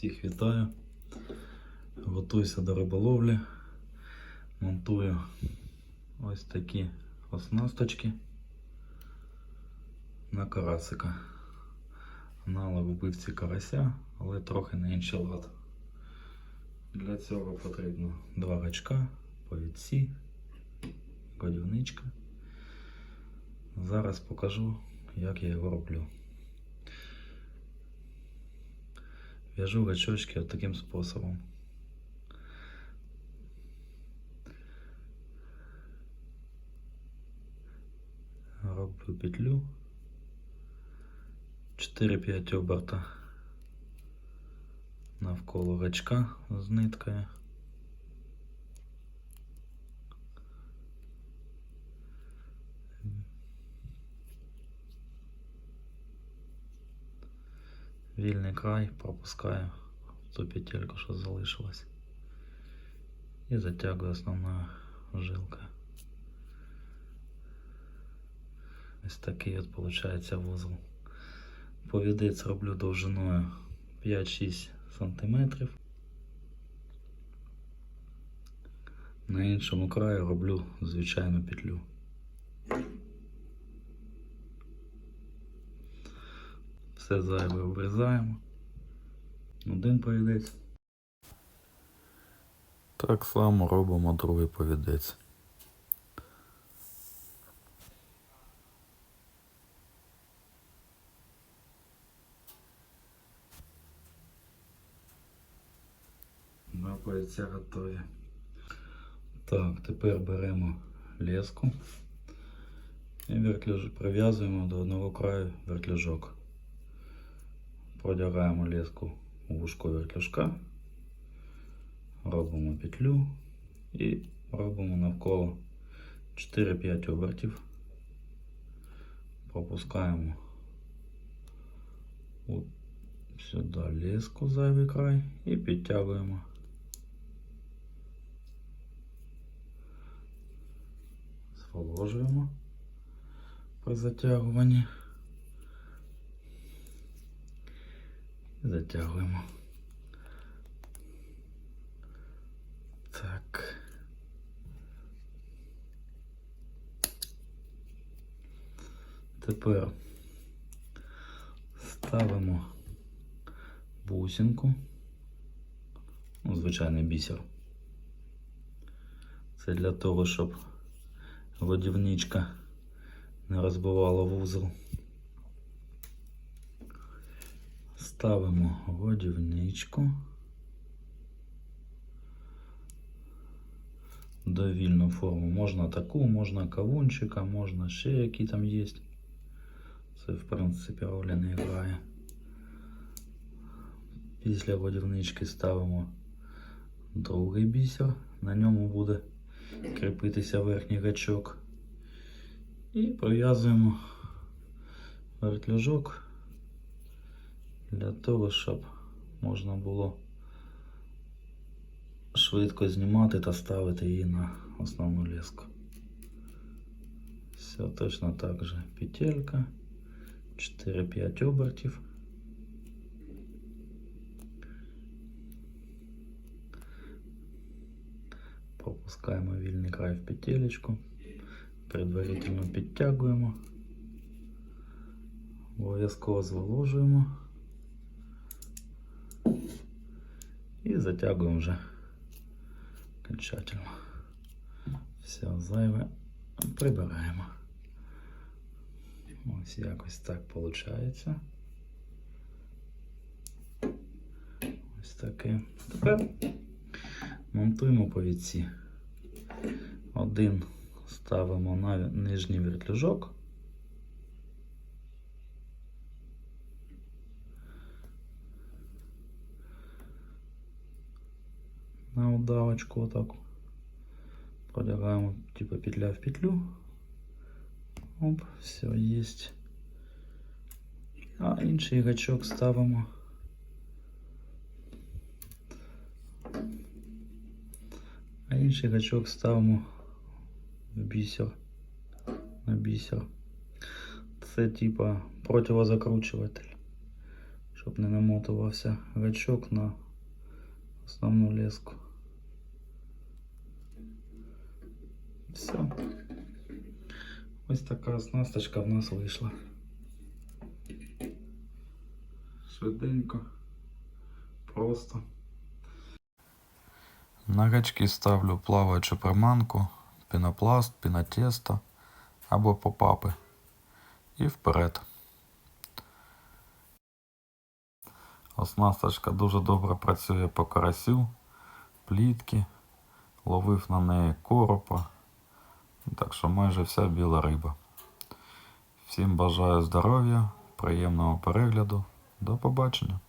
Всіх вітаю. Готуюся до риболовлі. Монтую ось такі оснасточки на карасика. Аналог вбивці карася, але трохи на інший лад. Для цього потрібно два гачка, повідці, годівничка. Зараз покажу, як я його роблю. Вяжу гачочки вот таким способом. Роблю петлю. 4-5 оберта навколо гачка з ниткою. Вільний край пропускаю ту петельку, що залишилась. І затягую основною жилкою. Ось такий от виходить вузол. Повідець роблю довжиною 5-6 см. На іншому краю роблю звичайну петлю. Все зайве обрізаємо. Один повідець. Так само робимо другий повідець. Два повідця готові. Так, тепер беремо леску і прив'язуємо до одного краю вертлюжок. Продягаємо леску у вушко вертлюжка, робимо петлю і робимо навколо 4-5 обертів. Пропускаємо сюди леску зайвий край і підтягуємо. Зволожуємо при затягуванні. Затягуємо. Так. Тепер ставимо бусинку. Ну, звичайний бісер. Це для того, щоб годівничка не розбивала вузол. Ставимо годівничку. Довільну форму. Можна таку, можна кавунчика, можна ще які там є. Це, в принципі, ролі не грає. Після годівнички ставимо другий бісер. На ньому буде кріпитися верхній гачок. І прив'язуємо вертлюжок для того, щоб можна було швидко знімати та ставити її на основну леску. Все точно так же. Петелька, 4-5 обертів. Пропускаємо вільний край в петелечку, предварительно підтягуємо, обов'язково зволожуємо і затягуємо вже окончательно. Все зайве прибираємо. Ось якось так виходить. Ось таке. Тепер монтуємо повідці. Один ставимо на нижній вертлюжок. На удавочку вот так. Продягаем типа петля в петлю. Оп, все есть. А інший гачок ставимо. А інший гачок ставимо в бісер. На бісер. Це типа противозакручуватель. щоб не намотувався гачок на основну леску. Все. Ось така оснасточка в нас вийшла. Швиденько. Просто. На гачки ставлю плаваючу приманку, пінопласт, пінотесто або попапи. І вперед. Оснасточка дуже добре працює по карасю, плітки, ловив на неї коропа, так що майже вся біла риба. Всім бажаю здоров'я, приємного перегляду. До побачення.